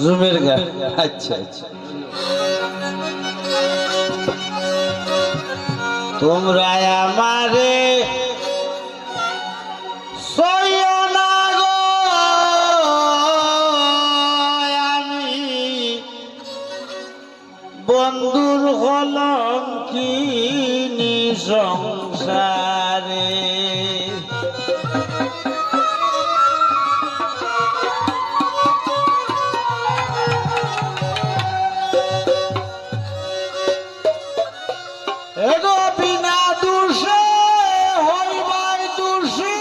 জুমের গান আচ্ছা আচ্ছা। তোমরা আমারে বন্ধুর হলম কি সংসারে। এগো বিনা দোষে হইবাই দোষী।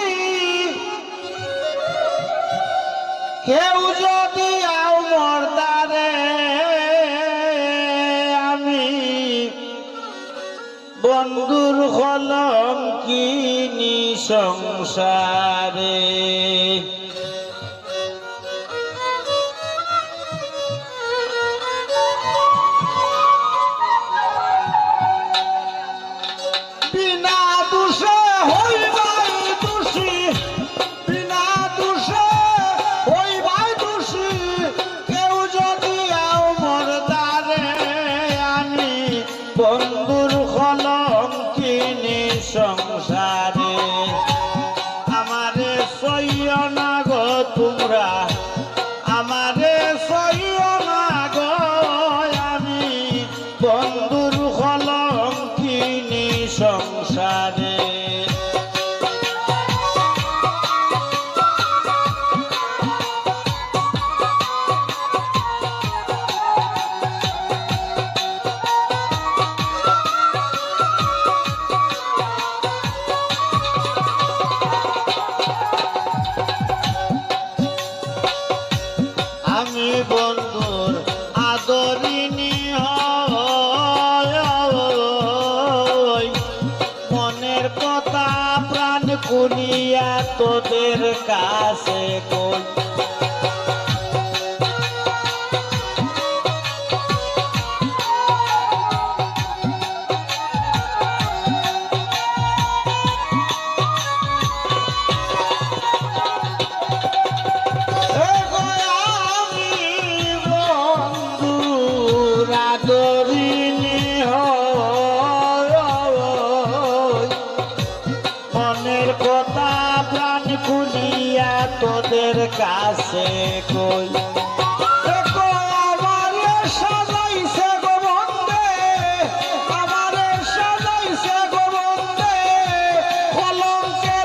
কেউ যদি আও মর্দারে আমি বন্ধুর কিনি সংসারে। বন্ধুর কলম কিনি সংসারে। আমারে সইয় না তোমরা। casa.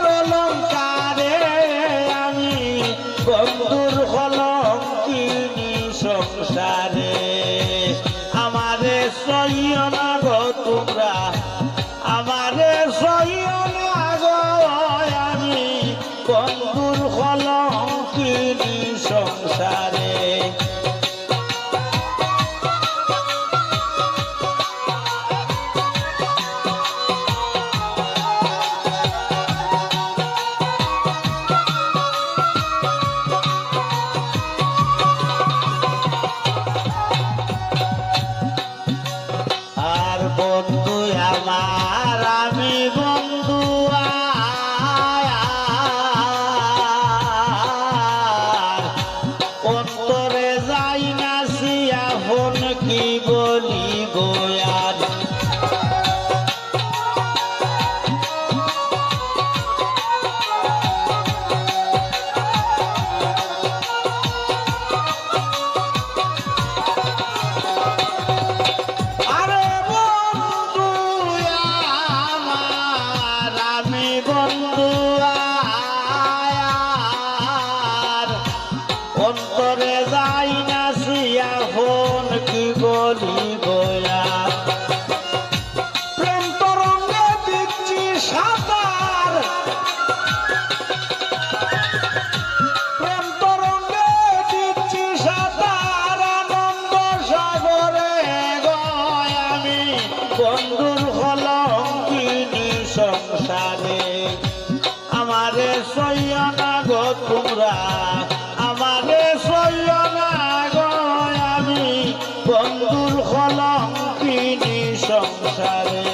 অলঙ্কারে আমি বন্ধুর কলম কিনি সংসারে। আমারে সইয় না গো তোমরা ফোন কি বলি বলি বন্ধুর হলাম তিনি সংসারে।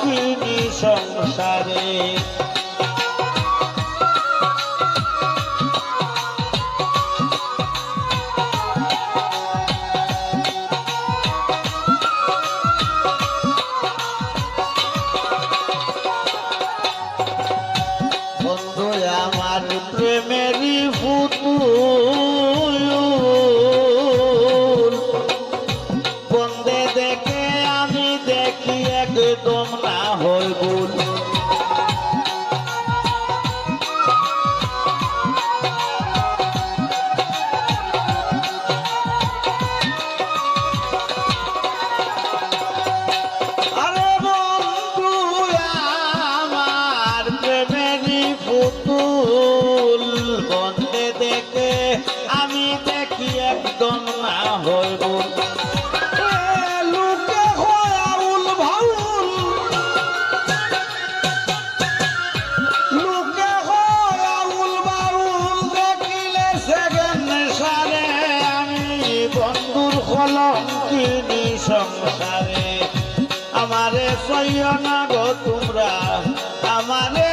পাখিনি সংসারে। দিলে তোমরা হয় ভুল পুতুল। বন্ধে দেখে আমি দেখি একদম না হইব সংসারে আমারে সইয় না গো তোমরা আমারে